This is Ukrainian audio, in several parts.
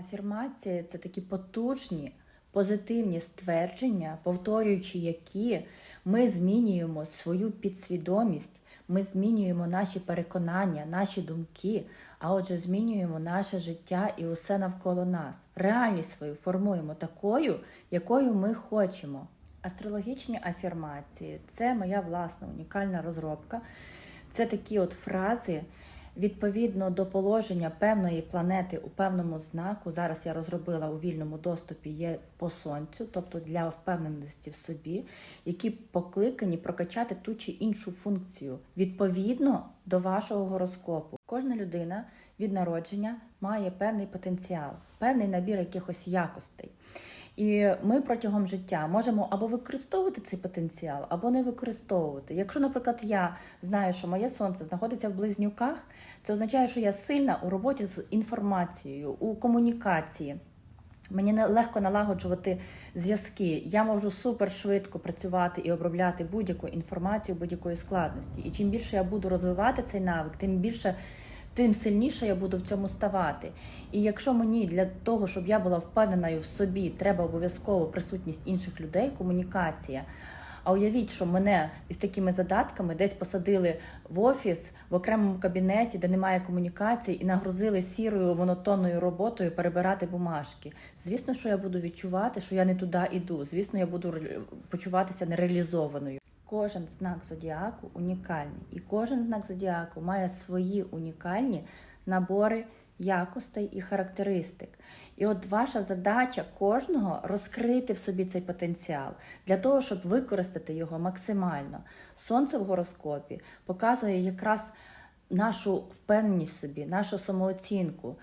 Афірмації це такі потужні, позитивні ствердження, повторюючи які ми змінюємо свою підсвідомість, ми змінюємо наші переконання, наші думки, а отже, змінюємо наше життя і усе навколо нас. Реальність свою формуємо такою, якою ми хочемо. Астрологічні афірмації це моя власна унікальна розробка. Це такі от фрази, відповідно до положення певної планети у певному знаку. Зараз я розробила у вільному доступі є по сонцю, тобто для впевненості в собі, які покликані прокачати ту чи іншу функцію відповідно до вашого гороскопу. Кожна людина від народження має певний потенціал, певний набір якихось якостей. І ми протягом життя можемо або використовувати цей потенціал, або не використовувати. Якщо, наприклад, я знаю, що моє сонце знаходиться в близнюках, це означає, що я сильна у роботі з інформацією, у комунікації. Мені не- легко налагоджувати зв'язки. Я можу супер швидко працювати і обробляти будь-яку інформацію будь-якої складності. І чим більше я буду розвивати цей навик, тим більше. Тим сильніше я буду в цьому ставати. І якщо мені для того, щоб я була впевненою в собі, треба обов'язково присутність інших людей, комунікація. А уявіть, що мене із такими задатками десь посадили в офіс в окремому кабінеті, де немає комунікації, і нагрузили сірою монотонною роботою перебирати бумажки. Звісно, що я буду відчувати, що я не туди іду. Звісно, я буду почуватися нереалізованою. Кожен знак зодіаку унікальний, і кожен знак зодіаку має свої унікальні набори якостей і характеристик. І от ваша задача кожного розкрити в собі цей потенціал для того, щоб використати його максимально. Сонце в гороскопі показує якраз нашу впевненість в собі, нашу самооцінку.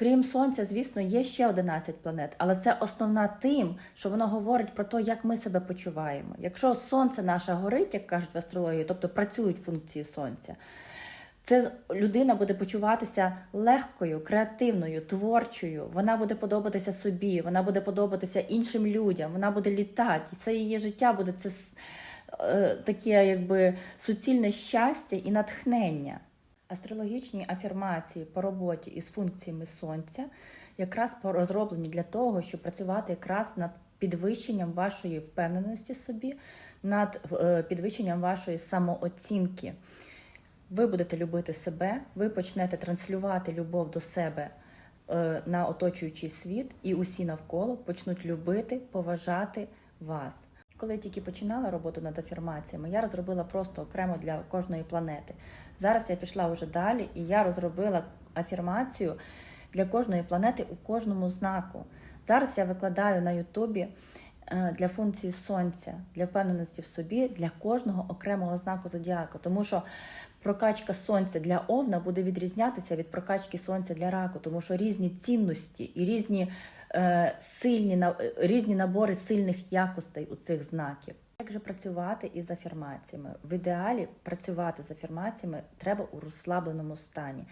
Крім сонця, звісно, є ще 11 планет, але це основна тим, що воно говорить про те, як ми себе почуваємо. Якщо сонце наше горить, як кажуть в астрології, тобто працюють функції сонця, це людина буде почуватися легкою, креативною, творчою. Вона буде подобатися собі, вона буде подобатися іншим людям, вона буде літати. І це її життя буде це е, таке, якби суцільне щастя і натхнення. Астрологічні афірмації по роботі із функціями сонця якраз розроблені для того, щоб працювати якраз над підвищенням вашої впевненості собі, над е, підвищенням вашої самооцінки. Ви будете любити себе, ви почнете транслювати любов до себе е, на оточуючий світ, і усі навколо почнуть любити, поважати вас. Коли я тільки починала роботу над афірмаціями, я розробила просто окремо для кожної планети. Зараз я пішла вже далі, і я розробила афірмацію для кожної планети у кожному знаку. Зараз я викладаю на Ютубі е, для функції сонця, для впевненості в собі, для кожного окремого знаку зодіаку. Тому що прокачка сонця для овна буде відрізнятися від прокачки сонця для раку, тому що різні цінності і різні сильні е, різні набори сильних якостей у цих знаків. Як же працювати із афірмаціями? В ідеалі працювати з афірмаціями треба у розслабленому стані.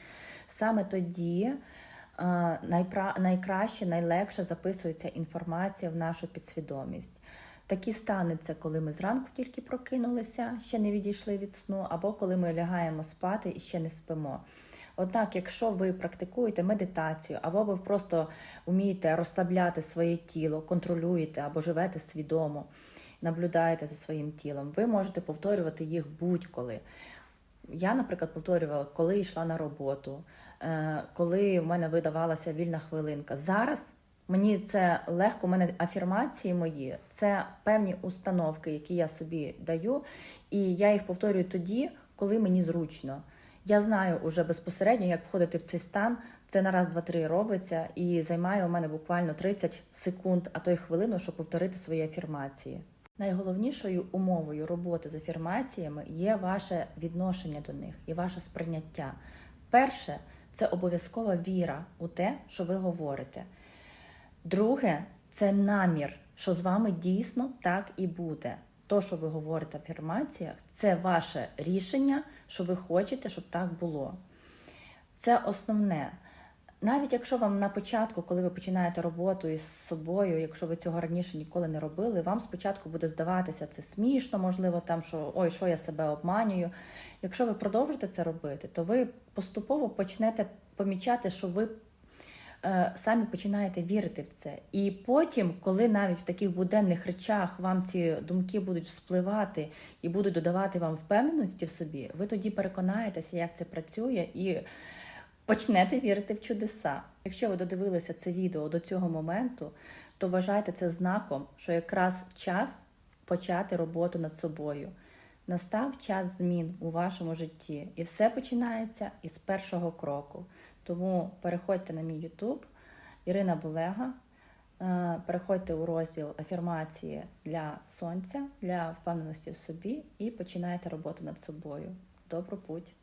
Саме тоді е, найпра- найкраще, найлегше записується інформація в нашу підсвідомість. Такі стани це коли ми зранку тільки прокинулися, ще не відійшли від сну, або коли ми лягаємо спати і ще не спимо. Однак, якщо ви практикуєте медитацію, або ви просто вмієте розслабляти своє тіло, контролюєте або живете свідомо, наблюдаєте за своїм тілом, ви можете повторювати їх будь-коли. Я, наприклад, повторювала, коли йшла на роботу, е, коли в мене видавалася вільна хвилинка. Зараз мені це легко, у мене афірмації мої, це певні установки, які я собі даю, і я їх повторюю тоді, коли мені зручно. Я знаю уже безпосередньо, як входити в цей стан. Це на раз, два, три робиться, і займає у мене буквально 30 секунд, а то й хвилину, щоб повторити свої афірмації. Найголовнішою умовою роботи з афірмаціями є ваше відношення до них і ваше сприйняття. Перше це обов'язкова віра у те, що ви говорите. Друге це намір, що з вами дійсно так і буде. То, що ви говорите в афірмаціях, це ваше рішення, що ви хочете, щоб так було. Це основне. Навіть якщо вам на початку, коли ви починаєте роботу із собою, якщо ви цього раніше ніколи не робили, вам спочатку буде здаватися це смішно, можливо, там що ой, що я себе обманюю. Якщо ви продовжите це робити, то ви поступово почнете помічати, що ви самі починаєте вірити в це. І потім, коли навіть в таких буденних речах вам ці думки будуть вспливати і будуть додавати вам впевненості в собі, ви тоді переконаєтеся, як це працює, і почнете вірити в чудеса. Якщо ви додивилися це відео до цього моменту, то вважайте це знаком, що якраз час почати роботу над собою. Настав час змін у вашому житті, і все починається із першого кроку. Тому переходьте на мій YouTube Ірина Булега, е, переходьте у розділ афірмації для сонця, для впевненості в собі і починайте роботу над собою. Добру путь!